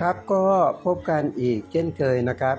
ครับก็พบกันอีกเช่นเคยนะครับ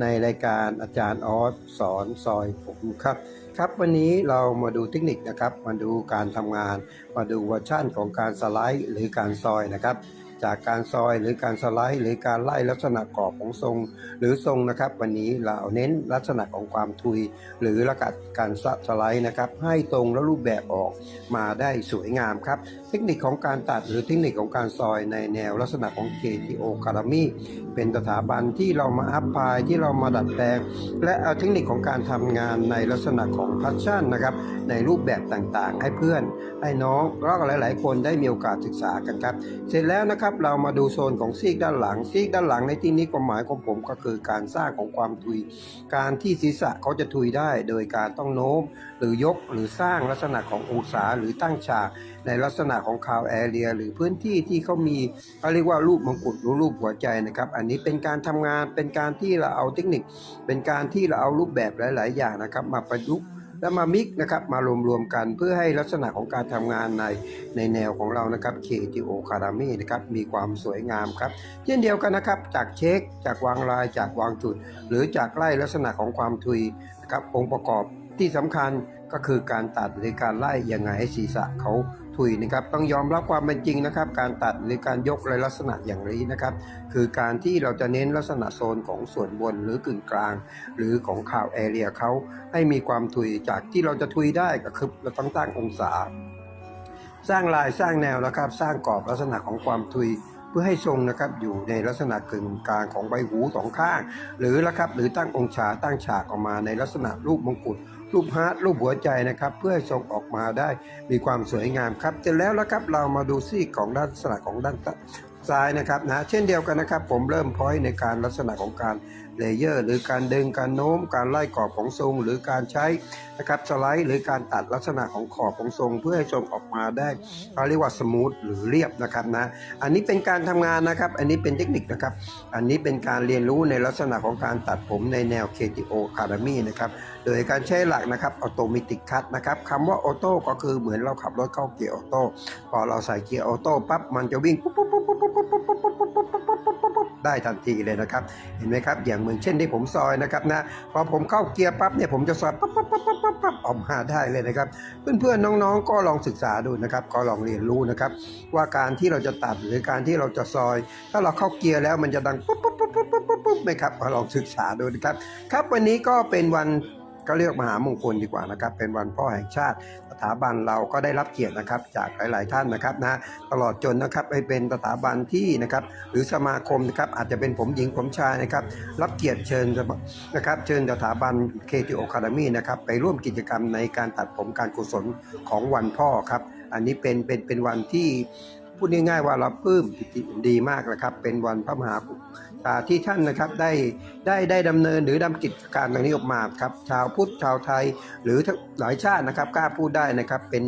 ในรายการอาจารย์ออสสอนซอยผมครับ ครับวันนี้เรามาดูเทคนิคนะครับ มาดูการทำงาน มาดูเวอร์ชั่นของการสไลด์หรือการซอยนะครับ จากการซอยหรือการสไลด์ หรือการไล่ลักษณะกรอบของทรง หรือทรงนะครับ วันนี้เราเน้นลักษณะของความทุย หรือลักษณะการสไลด์นะครับ ให้ตรงและรูปแบบออกมาได้สวยงามครับเทคนิคของการตัดหรือเทคนิคของการซอยในแนวลักษณะของ KTO Academy เป็นสถาบันที่เรามาอัพพายที่เรามาดัดแปลง และเอาเทคนิคของการทำงานในลักษณะของพัชชั่นนะครับในรูปแบบต่างๆ ให้เพื่อน ให้น้องแล้วก็หลาย ๆ คนได้มีโอกาสศึกษากันครับ เสร็จแล้วนะครับเรามาดูโซนของซีกด้านหลังซีกด้านหลังในที่นี้ความหมายของผมก็คือการสร้างของความทุย การที่ศีรษะเขาจะทุยได้ โดยการต้องโน้ม หรือยกหรือสร้างลักษณะขององศาหรือตั้งฉากในลักษณะของคาวแอเรียหรือพื้นที่ที่เขามีเขาเรียกว่ารูปมงกุฎหรือรูปหัวใจนะครับ อันนี้เป็นการทำงานเป็นการที่เราเอาเทคนิค เป็นการที่เราเอารูปแบบหลาย ๆ อย่างนะครับ มาประยุกต์และมามิกนะครับมารวมๆกันเพื่อให้ลักษณะของการทำงานในในแนวของเรานะครับ KTO Academy นะครับมีความสวยงามครับ เช่นเดียวกันนะครับ จากเช็ค จากวางลาย จากวางจุด หรือจากไล่ลักษณะของความทุยนะครับองค์ประกอบที่สำคัญก็คือการตัดหรือการไล่ยังไงให้ศีรษะเขา ทุยนะครับ ต้องยอมรับความเป็นจริงนะครับ การตัดหรือการยกในลักษณะอย่างนี้นะครับ คือการที่เราจะเน้นลักษณะโซนของส่วนบนหรือกึ่งกลาง หรือของข่าวแอเรียเขาให้มีความทุยจากที่เราจะทุยได้ก็คือเราต้องตั้งองศา สร้างลายสร้างแนวนะครับ สร้างกรอบลักษณะของความทุยเพื่อให้ทรงนะครับอยู่ในลักษณะกึ่งกลางของใบหูสองข้าง หรือละครับหรือตั้งองศาตั้งฉากออกมาในลักษณะรูปมงกุฎ รูปฮาร์ดรูปหัวใจนะครับ เพื่อให้ทรงออกมาได้มีความสวยงามครับเสร็จแล้วละครับเรามาดูซี่ของด้านลักษณะของด้านซ้ายนะครับนะเช่นเดียวกันนะครับ ผมเริ่มพอยในการลักษณะของการเลเยอร์ หรือการดึงการโน้มการไล่กรอบของทรงหรือการใช้ นะครับสไลด์หรือการตัดลักษณะของขอบของทรงเพื่อให้ทรงออกมาได้เขาเรียกว่าสมูทหรือเรียบนะครับนะอันนี้เป็นการทำงานนะครับ อันนี้เป็นเทคนิคนะครับ อันนี้เป็นการเรียนรู้ในลักษณะของการตัดผมในแนว KTO Academy นะครับโดยการใช้หลักนะครับออโตมิติกคัตนะครับคำว่าออโต้ก็คือเหมือนเราขับรถเข้าเกียร์ออโต้พอเราใส่เกียร์ออโต้ปั๊บมันจะวิ่งปุ๊บปุ๊บปุ๊บปุ๊บปุ๊บปุ๊บปุ๊บปุ๊บปุ๊บปุ๊บปุ๊บปุ๊บได้ทันทีเลยนะครับ เห็นไหมครับ อย่างเหมือนเช่นที่ผมซอยนะครับนะ พอผมเข้าเกียร์ปั๊บเนี่ยผมจะซอยปั๊บปั๊บปั๊บปั๊บปั๊บปั๊บออกมาได้เลยนะครับ เพื่อนๆน้องๆ ก็ลองศึกษาดูนะครับ ก็ลองเรียนรู้นะครับ ว่าการที่เราจะตัดหรือการที่เราจะซอย ถ้าเราเข้าเกียร์แล้วมันจะดังปุ๊บปุ๊บปุ๊บปุ๊บปุ๊บปุ๊บปุ๊บไหมครับก็ลองศึกษาดูนะครับ ครับวันนี้ก็เป็นวัน ก็เรียกมหามงคลดีกว่านะครับ เป็นวันพ่อแห่งชาติ สถาบันเราก็ได้รับเกียรตินะครับ จากหลาย ๆ ท่านนะครับนะตลอดจนนะครับไปเป็นสถาบันที่นะครับ หรือสมาคมนะครับอาจจะเป็นผมหญิงผมชายนะครับ รับเกียรติเชิญนะครับ เชิญสถาบัน KTO Academy นะครับไปร่วมกิจกรรมในการตัดผมการกุศลของวันพ่อครับ อันนี้เป็นเป็นเป็นวันที่ พูดง่ายๆว่าเราปลื้มปิติดีมากนะครับ เป็นวันพระมหากรุณาที่ท่านนะครับได้ได้ได้ดำเนินหรือดำกิจการตรงนี้ออกมาครับ ชาวพุทธชาวไทยหรือหลายชาตินะครับกล้าพูดได้นะครับ เป็น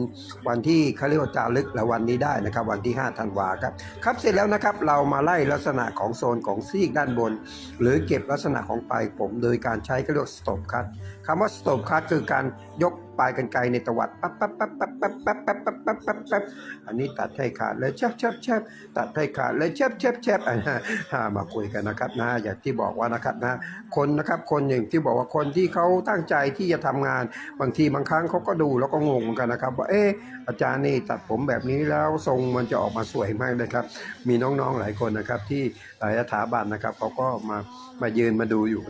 วันที่เขาเรียกว่าจารึกและวันนี้ได้นะครับ วันที่5ธันวาครับครับเสร็จแล้วนะครับเรามาไล่ลักษณะของโซนของซีกด้านบน หรือเก็บลักษณะของปลายผม โดยการใช้เขาเรียกสตปคัต คำว่าสโตปคัตคือการยกปลายกันไกรในตวัดปั๊บปั๊บปั๊บปั๊บปั๊บปั๊บปั๊บปั๊บปั๊บปั๊บปั๊บอันนี้ตัดให้ขาดเลยแชบแชบแชบตัดให้ขาดเลยแชบแชบแชบอ่ามาคุยกันนะครับนะอย่างที่บอกว่านะครับนะคนนะครับคนหนึ่งที่บอกว่าคนที่เขาตั้งใจที่จะทำงาน บางทีบางครั้งเขาก็ดูแล้วก็งงเหมือนกันนะครับ ว่าเอออาจารย์นี่ตัดผมแบบนี้แล้วทรงมันจะออกมาสวยมากเลยครับ มีน้องๆหลายคนนะครับ ที่หลายสถาบันนะครับเขาก็มามายืนมาดูอยู่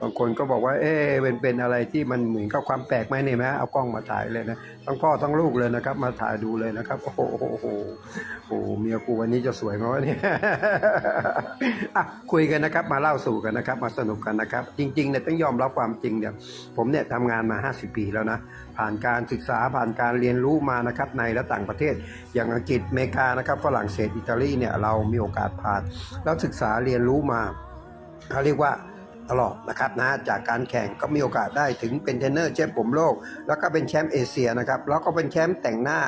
บางคนก็บอกว่าเอ๊เป็นเป็นอะไรที่มันเหมือนกับความแปลกไหมเนี่ยไหมเอากล้องมาถ่ายเลยนะทั้งพ่อทั้งลูกเลยนะครับ มาถ่ายดูเลยนะครับโอ้โหโอ้โหโอ้เมียกูวันนี้จะสวยไหมวะเนี่ยอะคุยกันนะครับ มาเล่าสู่กันนะครับ มาสนุกกันนะครับ จริงๆเนี่ยต้องยอมรับความจริงเนี่ยผมเนี่ยทำงานมา 50 ปีแล้วนะผ่านการศึกษาผ่านการเรียนรู้มานะครับในและต่างประเทศ อย่างอังกฤษอเมริกานะครับฝรั่งเศสอิตาลีเนี่ยเรามีโอกาสผ่านแล้วศึกษาเรียนรู้มาเขาเรียกว่า ตลอดนะครับนะจากการแข่งก็มีโอกาสได้ถึงเป็นเทรนเนอร์แชมป์ผมโลก แล้วก็เป็นแชมป์เอเชียนะครับแล้วก็เป็นแชมป์แต่งหน้า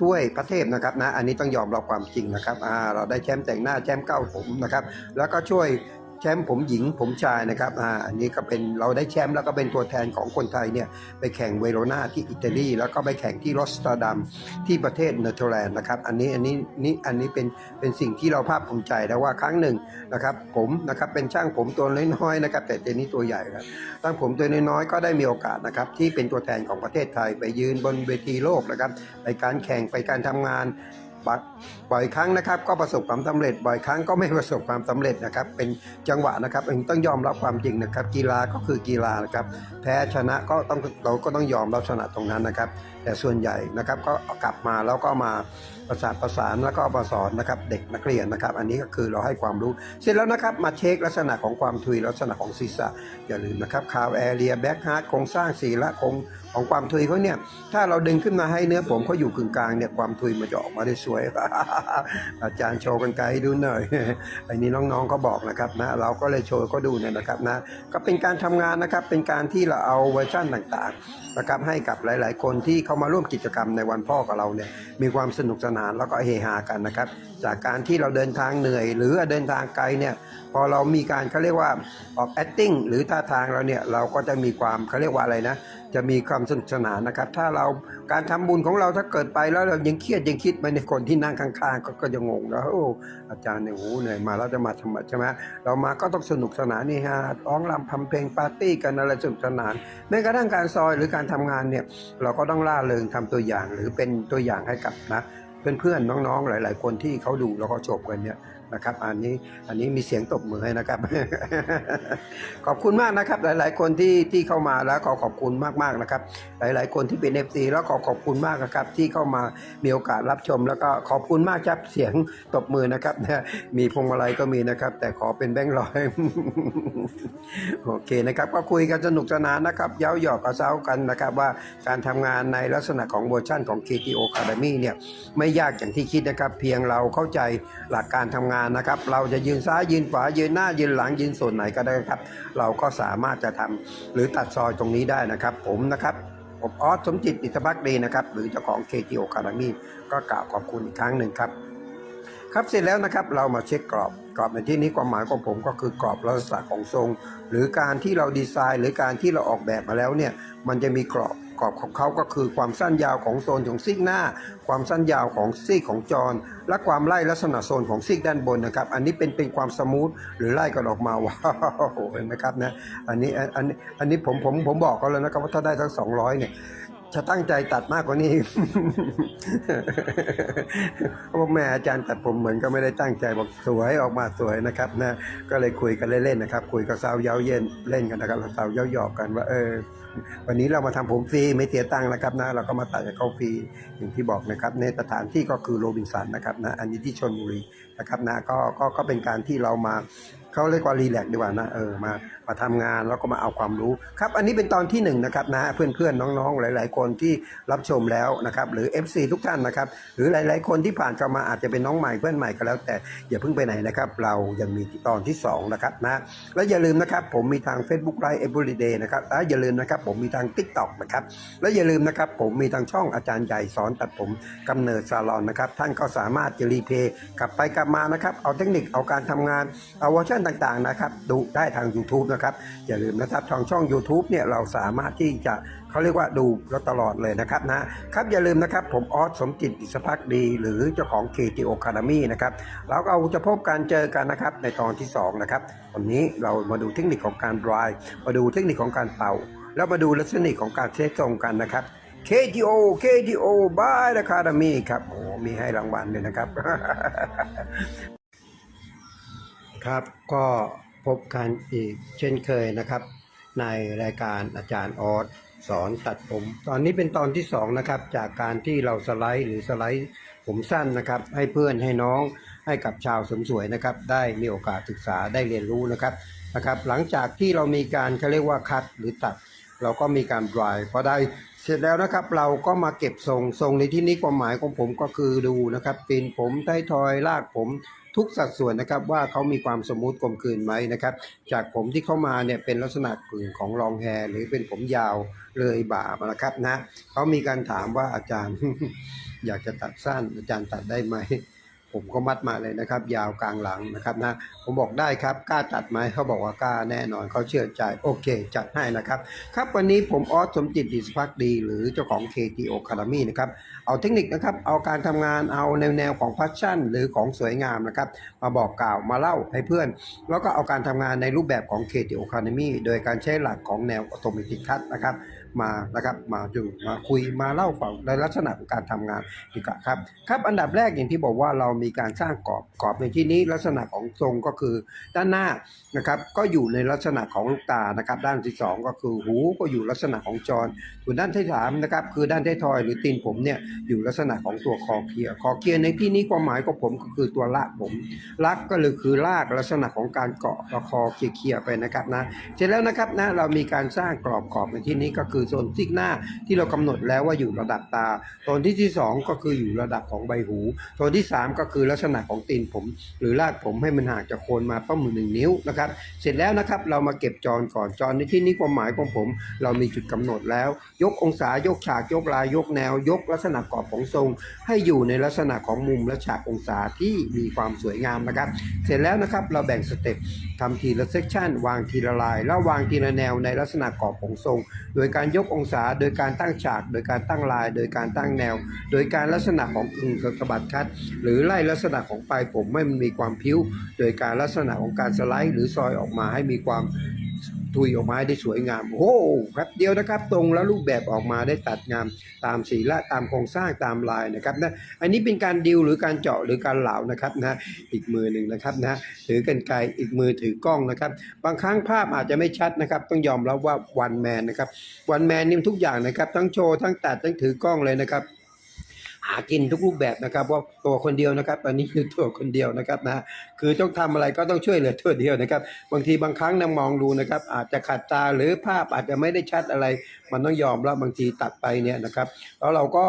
ถ้วยพระเทพนะครับนะอันนี้ต้องยอมรับความจริงนะครับอ่าเราได้แชมป์แต่งหน้าแชมป์เก้าผมนะครับแล้วก็ช่วย แชมป์ผมหญิงผมชายนะครับอ่าอันนี้ก็เป็นเราได้แชมป์แล้วก็เป็นตัวแทนของคนไทยเนี่ยไปแข่งเวโรนาที่อิตาลีแล้วก็ไปแข่งที่รอสตอร์ดัมที่ประเทศเนเธอร์แลนด์นะครับอันนี้อันนี้นี่อันนี้เป็นเป็นสิ่งที่เราภาคภูมิใจนะว่าครั้งหนึ่งนะครับผมนะครับเป็นช่างผมตัวน้อยๆนะครับแต่เดี๋ยวนี้ตัวใหญ่ครับตั้งผมตัวน้อยๆก็ได้มีโอกาสนะครับที่เป็นตัวแทนของประเทศไทยไปยืนบนเวทีโลกนะครับไปการแข่งไปการทำงาน บัดบ่อยครั้งนะครับ ก็ประสบความสำเร็จบ่อยครั้งก็ไม่ประสบความสำเร็จนะครับ เป็นจังหวะนะครับเองต้องยอมรับความจริงนะครับ กีฬาก็คือกีฬานะครับ แพ้ชนะก็ต้องเราก็ต้องยอมรับชนะตรงนั้นนะครับ แต่ส่วนใหญ่นะครับก็กลับมาแล้วก็มา ประสานประสานแล้วก็มาสอนนะครับเด็กนักเรียนนะครับ อันนี้ก็คือเราให้ความรู้ เสร็จแล้วนะครับมาเช็คลักษณะของความทุยลักษณะของศีรษะอย่าลืมนะครับคาวแอเรียแบ็กฮาร์ดโครงสร้างสีละโครงของความทุยเขาเนี่ยถ้าเราดึงขึ้นมาให้เนื้อผมเขาอยู่กึ่งกลางเนี่ยความทุยมันจะออกมาได้สวย อาจารย์โชว์กันไกลดูหน่อยอันนี้น้องๆก็บอกนะครับนะเราก็เลยโชว์ก็ดูเนี่ยนะครับนะก็เป็นการทำงานนะครับเป็นการที่เราเอาเวอร์ชั่นต่างๆนะครับให้กับหลาย ๆ คนที่เข้ามาร่วมกิจกรรมในวันพ่อกับเราเนี่ยมีความสนุกสนานแล้วก็เฮฮากันนะครับ จากการที่เราเดินทางเหนื่อย หรือเดินทางไกลเนี่ยพอเรามีการเขาเรียกว่าออก acting หรือท่าทางเราเนี่ยเราก็จะมีความเขาเรียกว่าอะไรนะ จะมีความสนุกสนานนะครับ ถ้าเราการทำบุญของเราถ้าเกิดไปแล้วเรายังเครียดยังคิดไปในคนที่นั่งข้างๆ ก็ก็จะงงแล้วโอ้อาจารย์เนี่ยโอ้เหนื่อยมาแล้วจะมาทำไมใช่ไหมเรามาก็ต้องสนุกสนานนี่ฮะร้องรำทำเพลงปาร์ตี้กันอะไรสนุกสนานแม้กระทั่งการซอยหรือการทำงานเนี่ยเราก็ต้องล่าเริงทำตัวอย่างหรือเป็นตัวอย่างให้กับนะ เพื่อนๆน้องๆหลาย ๆ คนที่เขาดูแล้วก็จบกันเนี่ย นะครับ อันนี้อันนี้มีเสียงตบมือให้นะครับ ขอบคุณมากนะครับ หลาย ๆ คนที่ที่เข้ามาแล้วขอขอบคุณมากๆนะครับ หลาย ๆ คนที่เป็น FC แล้วขอขอบคุณมากนะครับ ที่เข้ามามีโอกาสรับชม แล้วก็ขอบคุณมากครับเสียงตบมือนะครับนะมีพวงมาลัยก็มีนะครับ แต่ขอเป็นแบงค์ร้อยโอเคนะครับ ก็คุยกันสนุกสนานนะครับเย้าหยอกกระเซ้ากันนะครับว่าการทำงานในลักษณะของเวอร์ชั่นของ KTO Academy เนี่ยไม่ยากอย่างที่คิดนะครับ เพียงเราเข้าใจหลักการทำงานนะครับ เราจะยืนซ้ายยืนขวายืนหน้ายืนหลังยืนส่วนไหนก็ได้ครับ เราก็สามารถจะทำหรือตัดซอยตรงนี้ได้นะครับ ผมนะครับผมออสสมจิตอิทธพักดีนะครับ หรือเจ้าของ KTO Academy ก็กล่าวขอบคุณอีกครั้งหนึ่งครับ ครับเสร็จแล้วนะครับเรามาเช็คกรอบกรอบในที่นี้ความหมายของผมก็คือกรอบลักษณะของทรง หรือการที่เราดีไซน์ หรือการที่เราออกแบบมาแล้วเนี่ยมันจะมีกรอบ กรอบของเขาก็คือความสั้นยาวของโซนของซีกหน้า ความสั้นยาวของซีกของจร และความไล่ลักษณะโซนของซีกด้านบนนะครับ อันนี้เป็นเป็นความสมูทหรือไล่กันออกมาว้าวเห็นไหมครับนะอันนี้อันอันอันนี้ผมผมผมบอกเขาแล้วนะครับว่าถ้าได้ทั้งสองร้อยเนี่ยจะตั้งใจตัดมากกว่านี้เขาบอกแม่อาจารย์ตัดผมเหมือนก็ไม่ได้ตั้งใจบอกสวยออกมาสวยนะครับนะก็เลยคุยกันเล่นๆนะครับ คุยกับสาวเย้าเย็นเล่นกันนะครับสาวเย้าหยอกกันว่าเออ วันนี้เรามาทำผมฟรีไม่เสียตังค์นะครับนะเราก็มาตัดกับเขาฟรีอย่างที่บอกนะครับ ในสถานที่ก็คือโรบินสันนะครับนะอันนี้ที่ชนบุรีนะครับนะก็ก็ก็เป็นการที่เรามา เขาเรียกว่ารีแลกซ์ดีกว่านะเออมามาทำงานแล้วก็มาเอาความรู้ครับ อันนี้เป็นตอนที่หนึ่งนะครับนะเพื่อนๆน้องๆ หลาย ๆ คนที่รับชมแล้วนะครับหรือ FC ทุกท่านนะครับ หรือหลาย ๆ คนที่ผ่านเข้ามาอาจจะเป็นน้องใหม่เพื่อนใหม่ก็แล้ว แต่อย่าเพิ่งไปไหนนะครับ เรายังมีตอนที่สองนะครับนะแล้วอย่าลืมนะครับ ผมมีทาง Facebook Live Everyday นะครับและอย่าลืมนะครับ ผมมีทาง TikTok นะครับแล้วอย่าลืมนะครับ ผมมีทางช่องอาจารย์ใหญ่สอนตัดผมกำเนิดซาลอนนะครับท่านก็สามารถจะรีเพย์กลับไปกลับมานะครับเอาเทคนิคเอาการทำงานเอาวอชันต่างๆนะครับ ดูได้ทาง YouTube นะครับ อย่าลืมนะครับทางช่อง YouTube เนี่ยเราสามารถที่จะเขาเรียกว่าดูแล้วตลอดเลยนะครับนะครับอย่าลืมนะครับ ผมออสสมจิตอิสภักดี หรือเจ้าของ KTO Academy นะครับเราก็เอาจะพบการเจอกันนะครับในตอนที่ 2 นะครับวันนี้เรามาดูเทคนิคของการ dry มาดูเทคนิคของการเป่า แล้วมาดูลักษณะของการเซตทรงกันนะครับ KTO KTO by the Academy ครับโอ้มีให้รางวัลด้วยนะครับ ครับก็พบกันอีกเช่นเคยนะครับ ในรายการอาจารย์ออสสอนตัดผม ตอนนี้เป็นตอนที่สองนะครับจากการที่เราสไลด์หรือสไลด์ผมสั้นนะครับ ให้เพื่อนให้น้องให้กับชาวเสริมสวยนะครับ ได้มีโอกาสศึกษาได้เรียนรู้นะครับนะครับ หลังจากที่เรามีการเขาเรียกว่าคัดหรือตัด เราก็มีการดรายพอได้เสร็จแล้วนะครับ เราก็มาเก็บทรงทรงในที่นี้ความหมายของผมก็คือดูนะครับปีนผมไท้ทอยลากผม ทุกสัดส่วนนะครับว่าเขามีความสมูทกลมกลืนไหมนะครับ จากผมที่เข้ามาเนี่ยเป็นลักษณะกึ่งของรองแฮร์หรือเป็นผมยาวเลยบ่ามานะครับนะเขามีการถามว่าอาจารย์ อยากจะตัดสั้นอาจารย์ตัดได้ไหม ผมก็มัดมาเลยนะครับ ยาวกลางหลังนะครับนะผมบอกได้ครับกล้าจัดไหมเขาบอกว่ากล้าแน่นอนเขาเชื่อใจโอเค จัดให้นะครับ ครับวันนี้ผมออสสมจิตดิสพักดี หรือเจ้าของ KTO Academy นะครับเอาเทคนิคนะครับเอาการทำงานเอาแนวแนวของพัชชั่น หรือของสวยงามนะครับ มาบอกกล่าวมาเล่าให้เพื่อน แล้วก็เอาการทำงานในรูปแบบของ KTO Academy โดยการใช้หลักของแนว Automatic Cut นะครับ มานะครับมาดูมาคุยมาเล่าฝังในลักษณะของการทำงานดีกว่าครับครับอันดับแรกอย่างที่บอกว่าเรามีการสร้างกรอบกรอบในที่นี้ลักษณะของทรงก็คือ ด้านหน้านะครับก็อยู่ในลักษณะของลูกตานะครับ ด้านที่สองก็คือหูก็อยู่ลักษณะของจรส่วนด้านที่สามนะครับคือด้านท้ายทอยหรือตีนผมเนี่ยอยู่ลักษณะของตัวคอเคียร์คอเคียร์ในที่นี้ความหมายของผมก็คือตัวละผมลักก็เลยคือลากลักษณะของการเกาะคอเคียร์ๆไปนะครับนะเสร็จแล้วนะครับนะเรามีการสร้างกรอบขอบในที่นี้ก็คือโซนซิกหน้าที่เรากำหนดแล้วว่าอยู่ระดับตาโซนที่ที่สองก็คืออยู่ระดับของใบหูโซนที่สามก็คือลักษณะของตีนผม หรือรากผมให้มันห่างจากโคนมาประมาณหนึ่งนิ้วนะครับเสร็จแล้วนะครับเรามาเก็บจรก่อนจรในที่นี้ความหมายของผม เรามีจุดกำหนดแล้ว ยกองศายกฉากยกลายยกแนว ยกลักษณะกรอบของทรง ให้อยู่ในลักษณะของมุมและฉากองศาที่มีความสวยงามนะครับ เสร็จแล้วนะครับเราแบ่งสเต็ปทำทีละเซกชันวางทีละลาย แล้ววางทีละแนวในลักษณะกรอบของทรง โดยการยกองศา โดยการตั้งฉาก โดยการตั้งลาย โดยการตั้งแนว โดยการลักษณะของกึ่งสะบัดคัด หรือไล่ลักษณะของปลายผมให้มันมีความพิ้ว โดยการลักษณะของการสไลด์ หรือซอยออกมาให้มีความ ทุยออกมาได้สวยงามโอ้โหแป๊บเดียวนะครับตรงแล้วรูปแบบออกมาได้ตัดงามตามสีละตามโครงสร้างตามลายนะครับนะอันนี้เป็นการดิวหรือการเจาะหรือการเหลานะครับนะอีกมือหนึ่งนะครับนะถือกันไกลอีกมือถือกล้องนะครับ บางครั้งภาพอาจจะไม่ชัดนะครับ ต้องยอมรับว่าวันแมนนะครับวันแมนนี่ทุกอย่างนะครับ ทั้งโชว์ทั้งตัดทั้งถือกล้องเลยนะครับากินทุกรูปแบบนะครับว่าตัวคนเดียวนะครับ ตอนนี้คือตัวคนเดียวนะครับนะคือต้องทำอะไรก็ต้องช่วยเหลือตัวเดียวนะครับ บางทีบางครั้งนะมองดูนะครับ อาจจะขัดตาหรือภาพอาจจะไม่ได้ชัดอะไร มันต้องยอมแล้วบางทีตัดไปเนี่ยนะครับ แล้วเราก็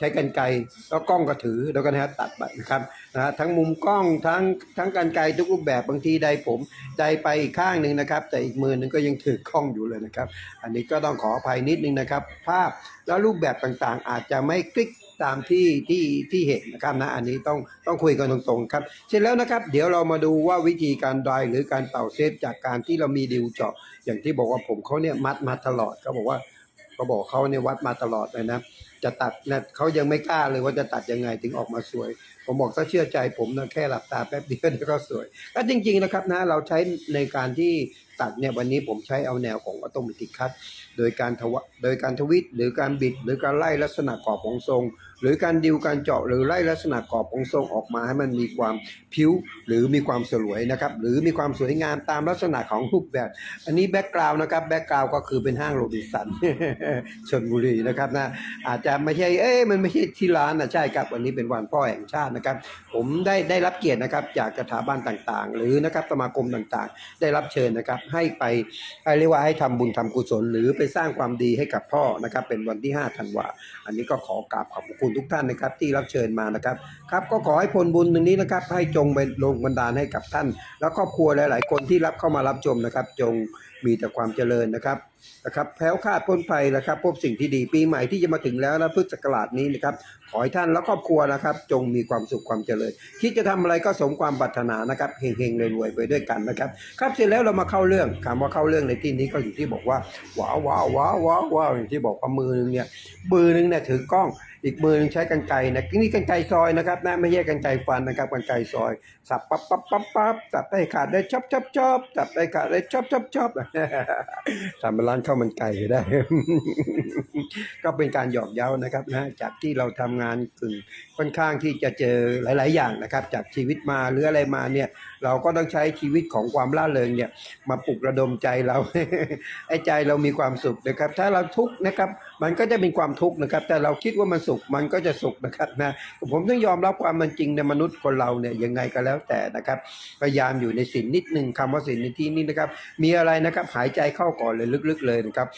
ใช้กันไกรแล้วกล้องก็ถือแล้วก็นะฮะตัดไปนะครับนะฮะทั้งมุมกล้องทั้งทั้งกันไกรทุกรูปแบบบางทีใดผมใจไปอีกข้างหนึ่งนะครับ แต่อีกมือหนึงก็ยังถือกล้องอยู่เลยนะครับ อันนี้ก็ต้องขออภัยนิดนึงนะครับ ภาพแล้วรูปแบบต่างๆ อาจจะไม่คลิก ตามที่ที่ที่เห็นนะครับนะอันนี้ต้องต้องคุยกันตรงๆครับ เสร็จแล้วนะครับ เดี๋ยวเรามาดูว่าวิธีการดายหรือการเป่าเซฟจากการที่เรามีดิวเจาะ อย่างที่บอกว่าผมเขาเนี่ยมัดมาตลอดเขาบอกว่าเขาบอกเขาเนี่ยวัดมาตลอดเลยนะจะตัดนะเขายังไม่กล้าเลยว่าจะตัดยังไงถึงออกมาสวย ผมบอกถ้าเชื่อใจผมนะแค่หลับตาแป๊บเดียวเดี๋ยวก็สวยก็จริงๆนะครับนะเราใช้ในการที่ตัดเนี่ยวันนี้ผมใช้เอาแนวของอัตโนมัติคัตโดยการทวโดยการทวิตหรือการบิดหรือการไล่ลักษณะกรอบของทรง หรือการดิวการเจาะหรือไล่ลักษณะกรอบของทรงออกมาให้มันมีความผิวหรือมีความสลวยนะครับหรือมีความสวยงามตามลักษณะของรูปแบบ อันนี้แบ็กกราวน์นะครับแบ็กกราวน์ก็คือเป็นห้างโรบินสันชนบุรีนะครับนะอาจจะไม่ใช่เอ้ยมันไม่ใช่ที่ร้านนะใช่ครับวันนี้เป็นวันพ่อแห่งชาตินะครับ ผมได้ได้รับเกียรตินะครับจากสถาบันต่างๆ หรือนะครับสมาคมต่างๆ ได้รับเชิญนะครับให้ไปให้เรียกว่าให้ทำบุญทำกุศล หรือไปสร้างความดีให้กับพ่อนะครับเป็นวันที่5ธันวาอันนี้ก็ขอกราบขอบคุณทุกท่านนะครับที่รับเชิญมานะครับครับก็ขอให้ผลบุญตรงนี้นะครับ ให้จงไปลงบันดาลให้กับท่าน และครอบครัวหลาย ๆ คนที่รับเข้ามารับชมนะครับ จงมีแต่ความเจริญนะครับนะครับแพ้วคาดพ้นภัยนะครับ พบสิ่งที่ดีปีใหม่ที่จะมาถึงแล้วนะพุทธศักราชนี้นะครับ ขอให้ท่านและครอบครัวนะครับ จงมีความสุขความเจริญ คิดจะทำอะไรก็สมความปรารถนานะครับเฮงๆรวยๆไปด้วยกันนะครับ ครับเสร็จแล้วเรามาเข้าเรื่องคำว่าเข้าเรื่องในที่นี้ก็อยู่ที่บอกว่าว้าวว้าวว้าวว้าวว้าอย่างที่บอกว่ามือหนึงเนี่ยมือหนึงเนี่ยถือกล้อง อีกมือหนึงใช้กันไกรนะนี่กันไกรซอยนะครับนะไม่ใช่กันไกรฟันนะครับกันไกรซอย สับปั๊บปั๊บปั๊บปั๊บสับได้ขาดได้ชอบชอบชอบสับได้ขาดได้ชอบชอบชอบทำเป็นร้านข้าวมันไก่ได้ ก็เป็นการหยอกเย้านะครับนะจากที่เราทำงานกึ่งค่อนข้างที่จะเจอหลาย ๆ อย่างนะครับ จากชีวิตมาหรืออะไรมาเนี่ยเราก็ต้องใช้ชีวิตของความล่าเริงเนี่ยมาปลุกระดมใจเราไอ้ใจเรามีความสุขนะครับ ถ้าเราทุกข์นะครับ มันก็จะเป็นความทุกข์นะครับ แต่เราคิดว่ามันสุขมันก็จะสุขนะครับนะผมต้องยอมรับความมันจริงในมนุษย์คนเราเนี่ยยังไงก็แล้วแต่นะครับพยายามอยู่ในศีลนิดหนึ่งคำว่าศีลในที่นี้นะครับ มีอะไรนะครับหายใจเข้าก่อนเลยลึกๆเลยนะครับ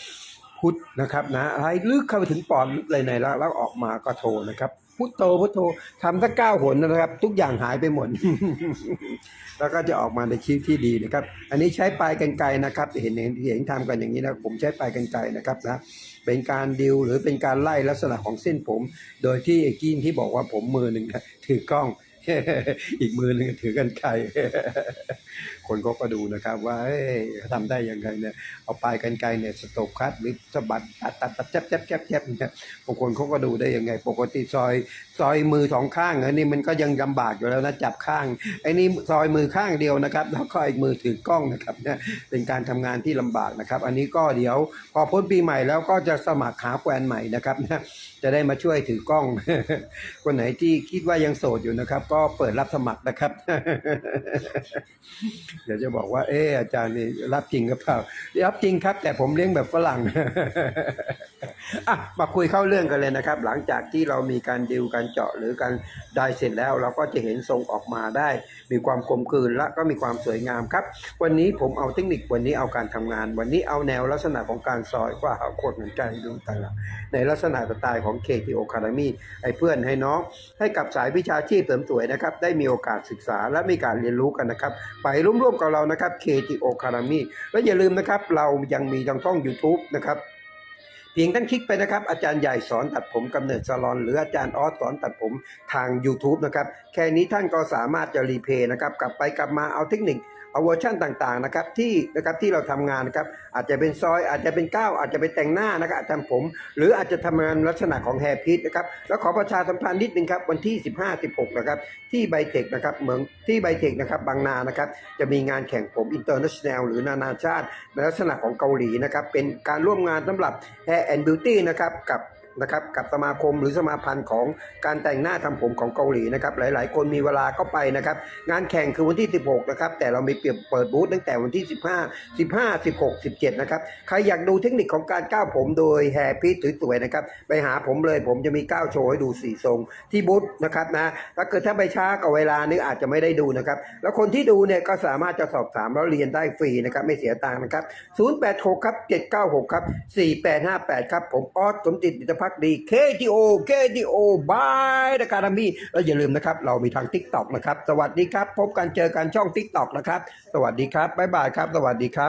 พุทธนะครับนะอะไรลึกเข้าไปถึงปอดเลยในแล้วแล้วออกมาก็โทนะครับพุทโธพุทโธทำสักเก้าหนนะครับ ทุกอย่างหายไปหมด แล้วก็จะออกมาในชีวิตที่ดีนะครับ อันนี้ใช้ปลายกันไกนะครับ เห็นเห็นเห็นทำกันอย่างนี้นะผมใช้ปลายกันไกนะครับนะเป็นการดิวหรือเป็นการไล่ลักษณะของเส้นผม โดยที่ไอ้กินที่บอกว่าผมมือหนึ่งถือกล้อง อีกมือหนึ่งถือกันไกรคนเขาก็ดูนะครับ ว่าเขาทำได้ยังไงเนี่ยเอาปลายกันไกรเนี่ยสตกคัดหรือสะบัดตัดตัดตัดแจ๊บแจ๊บแจ๊บแจ๊บเนี่ยบางคนเขาก็ดูได้ยังไง ปกติซอยซอยมือสองข้างอันนี้มันก็ยังลำบากอยู่แล้วนะจับข้างไอ้นี่ซอยมือข้างเดียวนะครับ แล้วก็อีกมือถือกล้องนะครับเนี่ยเป็นการทำงานที่ลำบากนะครับ อันนี้ก็เดี๋ยวพอพ้นปีใหม่แล้วก็จะสมัครหาแฟนใหม่นะครับนะ จะได้มาช่วยถือกล้อง คนไหนที่คิดว่ายังโสดอยู่นะครับ ก็เปิดรับสมัครนะครับ เดี๋ยวจะบอกว่า เอออาจารย์นี่รับจริงหรือเปล่ารับจริงครับ แต่ผมเลี้ยงแบบฝรั่งอะมาคุยเข้าเรื่องกันเลยนะครับ หลังจากที่เรามีการดิวการเจาะหรือการได้เสร็จแล้ว เราก็จะเห็นทรงออกมาได้ มีความกลมกลืนและก็มีความสวยงามครับ วันนี้ผมเอาเทคนิควันนี้เอาการทำงาน วันนี้เอาแนวลักษณะของการซอยว่าเอาคตรเหมือนกันดูแต่ละในลักษณะสไตล์ของของ KTO Academy ให้เพื่อนให้น้อง ให้กับสายวิชาชีพเสริมสวยนะครับ ได้มีโอกาสศึกษาและมีการเรียนรู้กันนะครับ ไปร่วมๆกับเรานะครับ KTO Academy และอย่าลืมนะครับเรายังมีทางช่อง YouTube นะครับเพียงท่านคลิกไปนะครับอาจารย์ใหญ่สอนตัดผมกำเนิดซาลอน หรืออาจารย์ออสสอนตัดผมทาง YouTube นะครับแค่นี้ท่านก็สามารถจะรีเพย์นะครับกลับไปกลับมาเอาเทคนิค เอาเวอร์ชั่นต่างๆนะครับที่นะครับที่เราทำงานนะครับอาจจะเป็นซอยอาจจะเป็นก้าวอาจจะเป็นแต่งหน้านะครับอาจจะทำผม หรืออาจจะทำงานลักษณะของแฮร์พีทนะครับแล้วขอประชาสัมพันธ์นิดนึงครับวันที่ 15-16นะครับที่ไบเทคนะครับเมืองที่ไบเทคนะครับบางนานะครับจะมีงานแข่งผมอินเตอร์เนชั่นแนลหรือนานาชาติในลักษณะของเกาหลีนะครับเป็นการร่วมงานสำหรับ Hair and Beauty นะครับกับ นะครับกับสมาคมหรือสมาพันธ์ของการแต่งหน้าทำผมของเกาหลีนะครับหลาย ๆ คนมีเวลาก็ไปนะครับงานแข่งคือวันที่ 16นะครับแต่เรามีเปรียบเปิดบูธตั้งแต่วันที่ 15 15 16 17นะครับใครอยากดูเทคนิคของการก้าวผมโดยแฮร์พีทสวยๆนะครับไปหาผมเลยผมจะมีก้าวโชว์ให้ดูสี่ทรงที่บูธนะครับนะถ้าเกิดถ้าไปช้ากับเวลานี้อาจจะไม่ได้ดูนะครับแล้วคนที่ดูเนี่ยก็สามารถจะสอบถามแล้วเรียนได้ฟรีนะครับไม่เสียตังค์นะครับ086ครับ796ครับ4858ครับผมออสสมจิตดิตพักดี KTO KTO by the academy แล้วอย่าลืมนะครับ เรามีทาง TikTok นะครับ สวัสดีครับ พบกันเจอกันช่อง TikTok นะครับ สวัสดีครับ บ๊ายบายครับ สวัสดีครับ